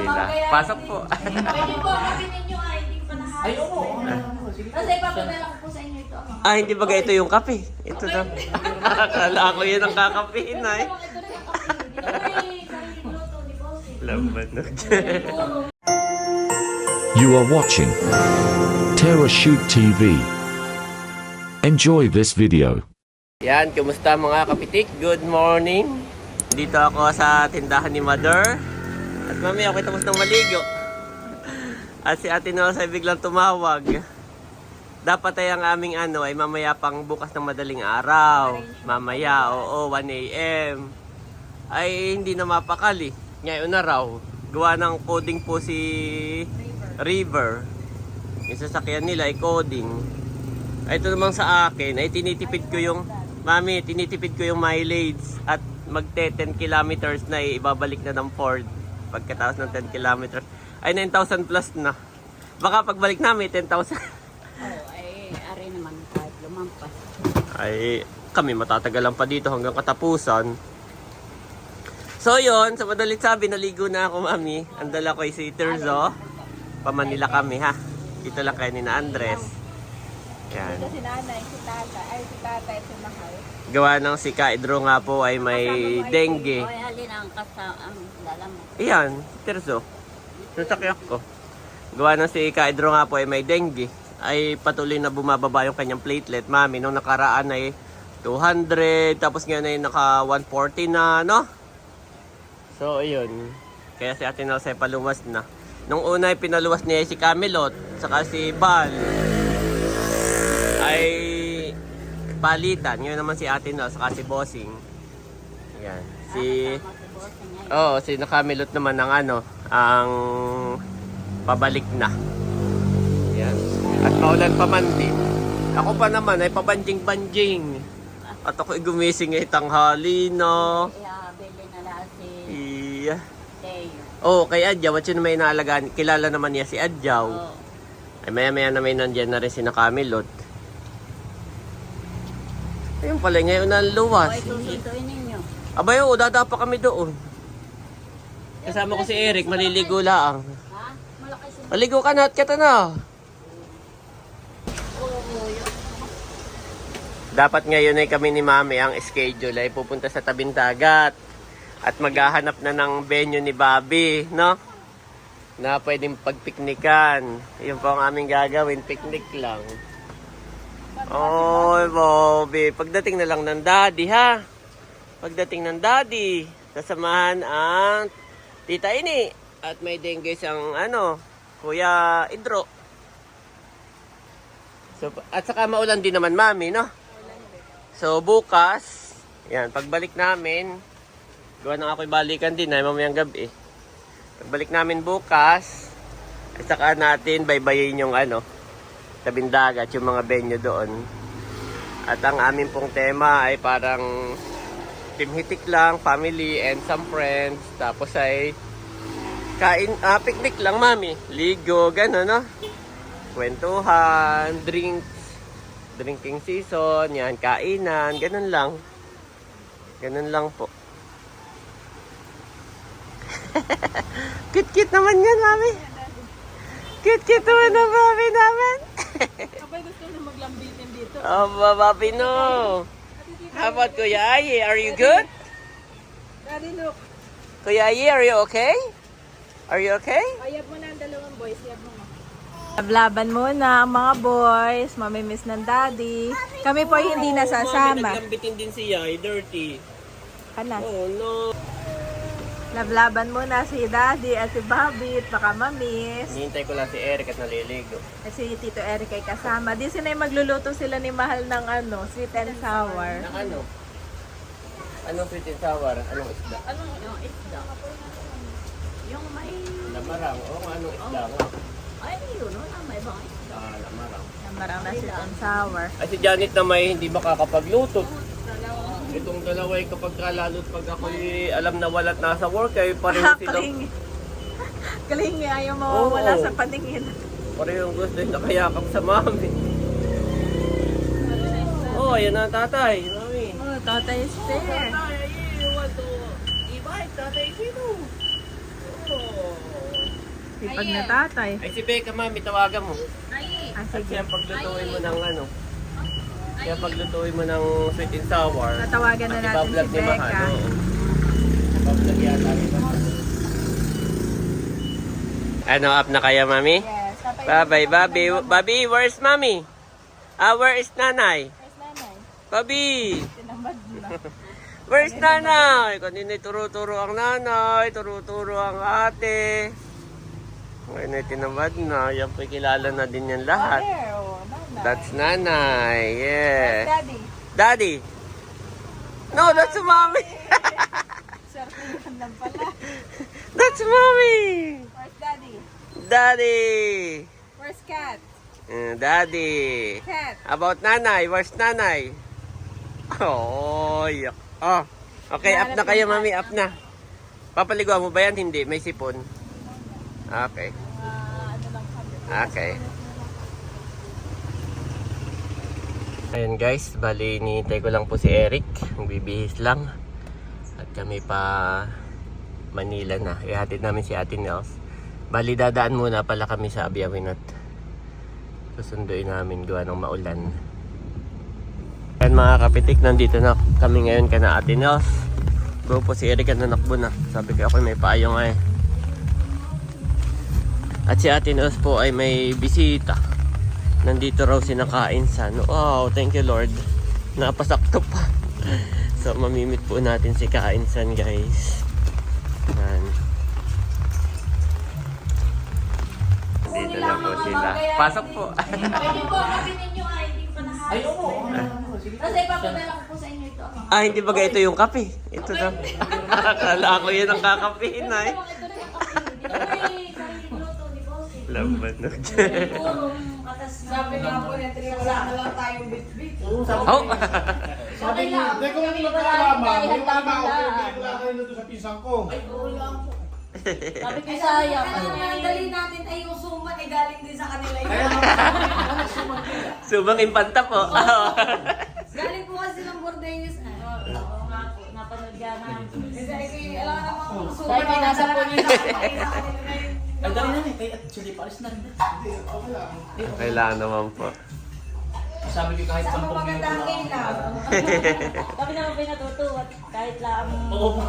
sila. Pasok po. Pwede po, kami ninyo ay hindi pa nahayos. Ay, oo. oo. Kasi ipapadala ko po sa inyo ito. Ama. ah, hindi ba ito yung kape? Ito na. Akala ko yun ang kakapihin ay. Ito na. You are watching Terra Shoot TV. Enjoy this video. Yan, kumusta mga kapitik? Good morning. Dito ako sa tindahan ni Mother. At mami, ako tapos ng maligo. At si Ate Nosa ay biglang tumawag. Dapat ay ang aming ano ay mamaya pang bukas ng madaling araw. Mamaya, oo, 1 a.m. Ay hindi na mapakali. Ngayon na raw. Gawa ng coding po si River. Yung sasakyan nila ay coding. Ito naman sa akin, ay tinitipid ko yung, mami, tinitipid ko yung mileage at magte 10 kilometers na ibabalik na ng Ford pagkatapos ng 10 kilometers. Ay, 9,000 plus na. Baka pagbalik namin, 10,000. Oo, ay ari naman kahit lumampas. ay, kami matatagalan pa dito hanggang katapusan. So, yon sa madalit sabi, naligo na ako, mami. Ang dala ko ay si Terzo. Pamanila kami, ha. Dito lang kayo ni na Andres. Yan. Si nanay, si tata, ay si tata, si mahal. Gawa ng si Kaidro nga po ay may dengue. Oy, alin ang mo. Iyan, Terzo. Sasakyak ko. Gawa ng si Kaidro nga po ay may dengue. Ay patuloy na bumababa yung kanyang platelet. Mami, nung nakaraan ay 200, tapos ngayon ay naka 140 na, no? So, ayun. Kaya si Ate Nelse paluwas na. Nung una ay pinaluwas niya si Camelot, saka si Bal. Ay palitan. Ngayon naman si Ate Nelse, saka si Bossing. Yan. Si... Kasama si nakamilot naman ng ano, ang pabalik na. Yan. At maulan pa man din. Ako pa naman ay pabanjing-banjing. At ako gumising ay tanghali na. Ihabili na lang si Iya. Oh, kay Adjaw, at sino may naalagaan? Kilala naman niya si Adjaw. Oo. Ay maya maya na may nandyan na rin si nakamilot. Ayun pala, ngayon na luwas. Oy, susunduin ninyo. Abay, oo, dadapa kami doon. Kasama ko si Eric, maliligo lang. Maligo ka na at kita na. Dapat ngayon ay kami ni Mami ang schedule ay pupunta sa tabing dagat at maghahanap na ng venue ni Bobby, no? Na pwedeng pagpiknikan. Yun po ang aming gagawin, picnic lang. Oy, Bobby. Pagdating na lang ng daddy, ha? Pagdating ng daddy, sasamahan ang tita ini. At may dengue siyang, ano, kuya Idro. So, at saka maulan din naman, mami, no? So, bukas, yan, pagbalik namin, gawa ng ako'y balikan din, ay mamayang gabi. Pagbalik namin bukas, at saka natin baybayin yung ano, tabing dagat, yung mga venue doon. At ang amin pong tema ay parang team hitik lang, family and some friends. Tapos ay kain, ah, picnic lang mami. Ligo, gano'n no? Kwentuhan, drinks, drinking season, yan, kainan, ganun lang. Ganun lang po. Kit-kit naman yan, mami. Kit-kit naman ang mami namin. Kapag gusto na maglambitin dito. Oh, Baba Pino. How about Kuya Aye? Are you good? Daddy, look. Kuya Aye, are you okay? Are you okay? Ayab mo na ang dalawang boys. Yab mo. Lablaban muna ang mga boys, mamimiss ng daddy. Kami po ay hindi nasasama. Naglambitin din siya, eh, dirty. Kana. Oh no. Lablaban muna si daddy at si Bobby at baka mamiss. Hinihintay ko lang si Eric at naliligo. At si Tito Eric ay kasama. Di sila magluluto sila ni Mahal ng ano, sweet and sour. Na ano? Anong sweet and sour? Anong isda? Anong yung isda? Yung may... Lamarang. Oo, oh, anong isda nga? Ay, yun. Wala may ibang isda. Ah, lamarang. Marang na sweet and sour. Ay, si Janet na may hindi makakapagluto. Itong dalawa ay kapag lalo't pag ako'y alam na wala't nasa work, ay pareho silang, Kalingi. Kalingi ayaw mawawala Oo. sa paningin. pareho gusto yung nakayakap sa mami. Oh, ayan na ang tatay. Mami. Oh, tatay is there. Tatay, you want to invite tatay sino? Oh. Sipag na tatay. Ay, si Becca, mami, tawagan mo. Ah, At sige. siya paglutuin mo ng ano. Kaya paglutuin mo ng sweet and sour. Tatawagan na at natin ibablog si ni Becca. oo. Ibablog yata ni Mahal. Ano, up na kaya, mami? Yes. Tatay, Bye-bye, Bobby. Bobby, where's mommy? Ah, where is nanay? Where's nanay? Bobby! Tinamad na. Where's nanay? Kanina turo-turo ang nanay, turo-turo ang ate. Ngayon ay tinamad na. Yan kilala na din yan lahat. There, oh, nanay. That's nanay. Yeah. Daddy. Daddy. No, that's mommy. That's mommy. Where's daddy? Daddy. Where's cat? Uh, Daddy. Cat. About nanay. Where's nanay? Oh, yuck. Oh. Okay, up na kayo, mami. Up na. Papaliguan mo ba yan? Hindi. May sipon. Okay. Ah, ano. Okay. Ayun guys, bali hinihintay ko lang po si Eric. Bibihis lang. At kami pa Manila na. Ihatid namin si Ate Nels. Bali dadaan muna pala kami sa Abiawinat. Susunduin namin gawa ng maulan. Ayan mga kapitik, nandito na kami ngayon kana Ate Nels. Go po si Eric at nanakbo na. Sabi ko ako may paayong ay. At si Ate Nels po ay may bisita. Nandito raw si nakain sa Wow, thank you Lord. Napasakto pa. so mamimit po natin si Kainsan guys. Yan. Dito na po sila. Pasok po. Pwede po, kasi ninyo ay hindi pa nahayos. Ay, oo. Kasi ipapadala ko po sa inyo ito. Ang ah, hindi ba ito yung kape? Ito na. Akala ko yun ang kakapihin ay. Ito na Sabi nga po niya, tiniwala na lang tayong bit-bit. Oh. Sabi niya, Hindi ko kami yung wala magkakalaman. tayo Yung handa iba ako, lang. bigla kayo nandun sa pisang ko. Sabi ko sayang. Ano naman yung dali natin ay yung suman ay galing din sa kanila. Kaya yun. Subang impanta po. Galing po kasi ng Bordeaux. Oo nga po, napanood yan. Hindi, ay, alam ka namang suman. May nasa po niyo. Ay, dali na eh. Kaya actually, palis na rin. Kailangan naman po. Sabi ko kahit Saan 10 mo minuto maganda ang na. ilaw? Kami naman pinatutuwa kahit lang Oo.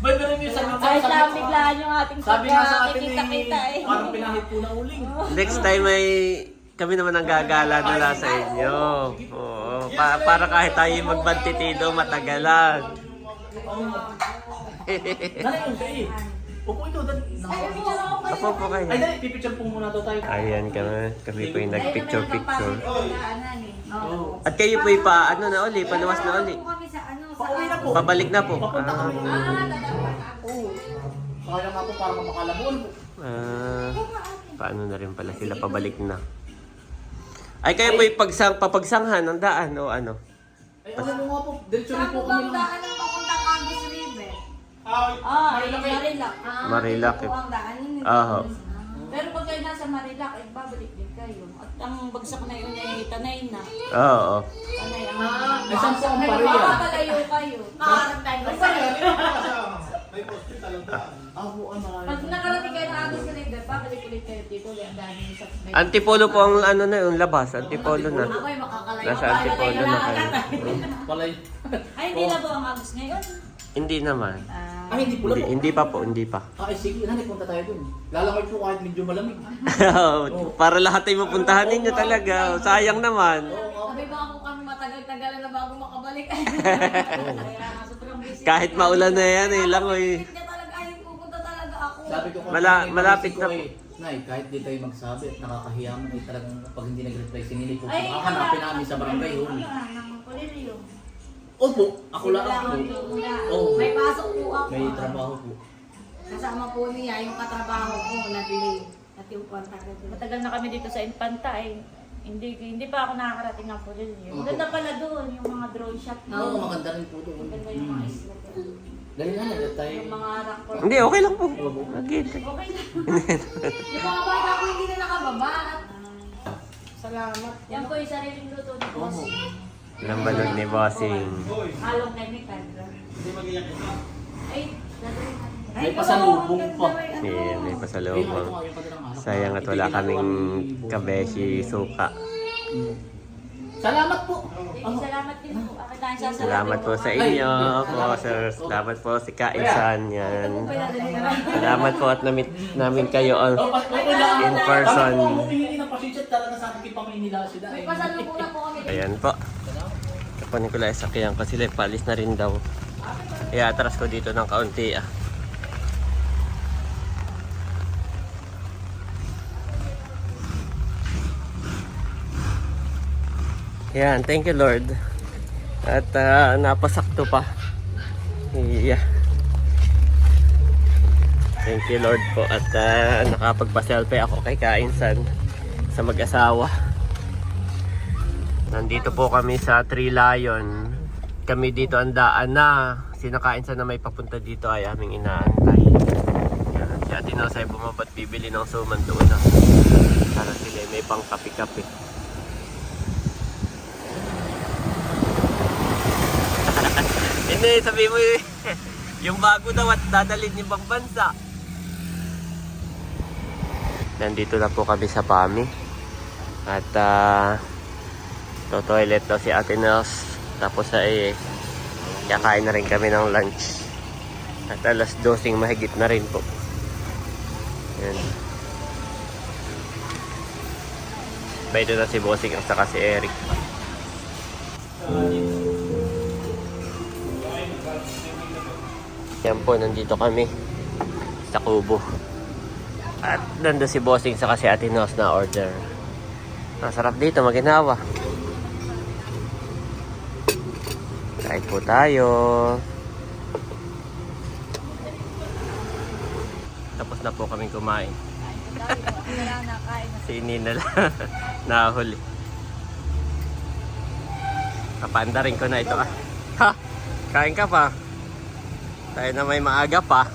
May pero yung sabi kahit sabi lang ko, biglaan yung ating Sabi nga sa atin pagkakikita-kita eh, eh. parang pinahit po na uling. Next time ay kami naman ang gagala nila sa inyo. Oo. Pa- para kahit tayo magbantitido matagalan. Dali yung. Upo ito, dali. Apo po kayo. Ay, dali, pipicture po muna daw tayo. Ayan kami. Kami po yung nagpicture-picture. Oo. At kayo po yung pa, ano na uli, paluwas na uli. ano, Pauwi na po. Pabalik na po. Papunta kami. Ah, Oo. Kaya nga po para makalabon. ah, paano na rin pala sila pabalik na. Ay kayo po yung pagsang, papagsanghan ng daan o ano? Ay, ano nga po, diretso rin Saan po po kami bang lang. daan ng papuntang Angus River? Ay, Ah, Marilac. Ah, Marilac, ito eh. po ang daan yun. eh. Aho. Pero pag kayo nasa Marilac, ay babalik din kayo. At ang bagsak na yun ay tanay na. Oo. Tanay ang... Ay, saan po ang pariya? Makakalayo kayo. Makakarap tayo. may hospital ang daan. Ah, po, ay, Pag nakarating kayo ng Angus River, babalik ulit kayo dito. Ang dami sa... Antipolo po ang ano na yung labas. Antipolo na. Ako ay makakalayo. Nasa Antipolo na kayo. Palay. Ay, hindi na po ang Angus ngayon. Hindi naman. Ah, Ay, hindi pula Hindi, po. hindi pa po, hindi pa. Ah, ay, sige, hanay, punta tayo dun. Lalamay po kahit medyo malamig. Para lahat ay mapuntahan ninyo talaga. Sayang naman. sabi ba ako kami matagal-tagal na bago makabalik. Kaya nga sobrang busy. Kahit maulan na yan, eh, lang eh. Hindi talaga ay pupunta talaga ako. Sabi ko kung Mala- malapit na po. eh, Nay, kahit di tayo magsabi at nakakahiya mo, eh talagang pag hindi nag-reply si Nili po, Ay, hahanapin wala. namin sa barangay hall. Wala, nang kulilyo. Opo, ako lang Kailangan po. po muna. Oo. May pasok po ako. May trabaho po. Kasama po niya yung katrabaho ko na delay. At yung kwanta ko. Matagal na kami dito sa Infanta eh. Hindi hindi pa ako nakakarating ng Pulilio. Opo. Ganda pala doon, yung mga drone shot. Oo, maganda rin po doon. Ganda yung mga isla. Dali na, nagdat tayo. Yung mga rock. Hindi, okay lang po. Okay. Okay na. yung mga bata ko hindi na nakababa. Salamat. Yan po yung sariling luto ni Boss. Lambalog ni Bossing. Chemical. Hindi mag-iyak ito. Ay. May pasalubong pa. Yeah, may pasalubong. Sayang at wala kaming kabeshi suka. Salamat po. Salamat din po. Akin tayo sa Salamat po sa inyo po, sir. Salamat po si Kainsan. Yan. Salamat po at namit namin kayo on in person. Pasalubong na po kami. Ayan po. Kapanin ko lang sakyan ko sila palis na rin daw. Kaya atras ko dito ng kaunti ah. Yan, thank you Lord. At ah, napasakto pa. Yeah. Thank you Lord po at uh, nakapagpa-selfie ako kay Kainsan sa mag-asawa. Nandito po kami sa Tree Lion. Kami dito ang daan na. Sinakain sa na may papunta dito ay aming inaantay. Yan. Si Ate Nosay bumabat bibili ng suman doon na. Para sila ay may pang kapi-kapi. Hindi, sabi mo eh, yung bago daw at dadalhin yung ibang bansa. Nandito na po kami sa PAMI. At ah to toilet daw si Ate Nels. Tapos ay kakain na rin kami ng lunch. At alas 12 mahigit na rin po. Yan. Doon na si Bossing at saka si Eric. Yan po, nandito kami sa Kubo. At nandun si Bossing sa kasi Ate Nos na order. Masarap dito, maginawa. Kain po tayo. Tapos na po kaming kumain. si Nina lang. Nahuli. Kapanda rin ko na ito ah. Ha! Kain ka pa. Tayo na may maaga pa.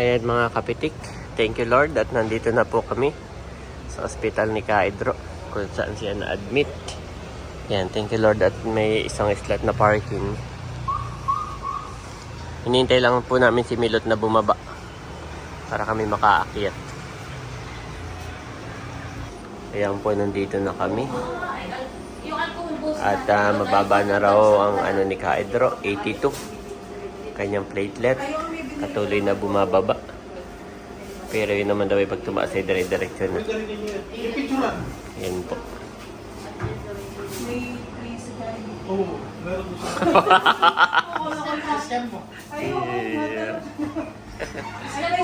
Ayan mga kapitik. Thank you Lord at nandito na po kami sa ospital ni Kaidro kung saan siya na-admit. Yan, thank you Lord at may isang slot na parking. Hinihintay lang po namin si Milot na bumaba para kami makaakyat. Ayan po, nandito na kami. At ah, mababa na raw ang ano ni Kaedro, 82. Kanyang platelet. Patuloy na bumababa. Pero yun naman daw ay pag tumaas ay dire-diretso na. Ipicturan. Yan po. Oo, meron doon sa... Scan mo. Yeah.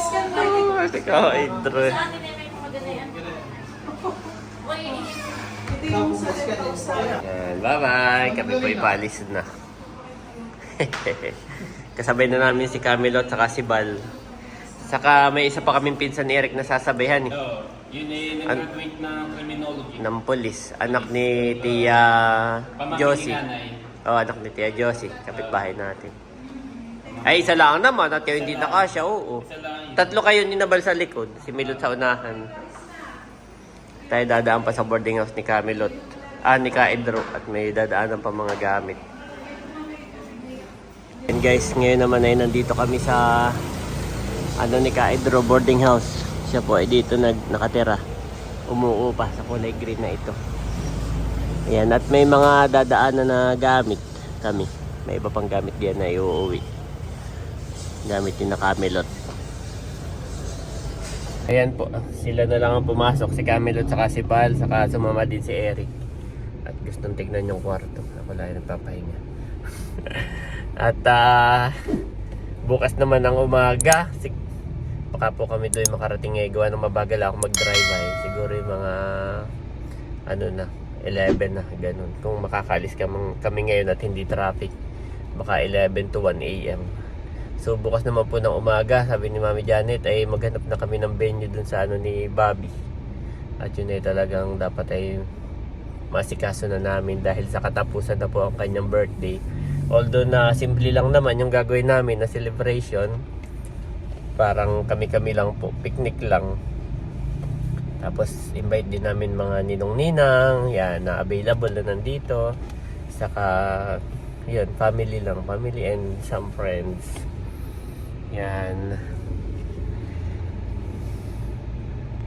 Scan mo. Oh, si Kaedro. Sa atin ay may mga ganayan. Uy, Yan, bye-bye. Kami po ipalis na. Kasabay na namin si Camilo at saka si Bal. Saka may isa pa kaming pinsan ni Eric na sasabayhan eh. Yun eh, nag-graduate ng criminology. Ng polis. Anak ni Tia Josie. Oo, anak ni Tia Josie. Kapitbahay natin. Ay, isa lang naman. At yung hindi nakasya, oo. Tatlo kayo ninabal sa likod. Si Milot sa unahan. Tayo dadaan pa sa boarding house ni Camilot. Ah, ni Kaedro. At may dadaanan pa mga gamit. And guys, ngayon naman ay nandito kami sa ano ni Kaedro boarding house. Siya po ay dito nag nakatira. Umuupa sa kulay green na ito. Ayan, at may mga dadaanan na gamit kami. May iba pang gamit diyan na iuuwi. Gamit din na Camelot. Ayan po, sila na lang ang pumasok. Si Camelot, saka si Pal, saka sumama din si Eric. At gustong tignan yung kwarto. Ako lang nagpapahinga. At ah, bukas naman ng umaga, sig- baka po kami doon makarating eh. Gawa ng mabagal ako mag-drive ay. Siguro yung mga ano na, 11 na, ganun. Kung makakalis kami, kami ngayon at hindi traffic, baka 11 to 1 a.m. So bukas naman po ng umaga, sabi ni Mami Janet, ay maghanap na kami ng venue dun sa ano ni Bobby. At yun ay talagang dapat ay masikaso na namin dahil sa katapusan na po ang kanyang birthday. Although na simple lang naman yung gagawin namin na celebration, parang kami-kami lang po, picnic lang. Tapos invite din namin mga ninong-ninang, yan, na available na nandito. Saka, yun, family lang, family and some friends. Yan.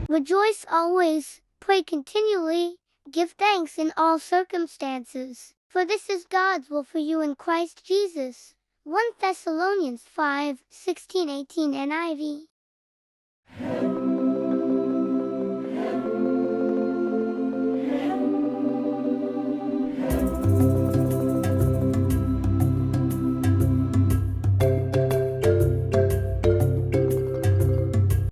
Rejoice always, pray continually, give thanks in all circumstances, for this is God's will for you in Christ Jesus. 1 Thessalonians 5 16 18 NIV.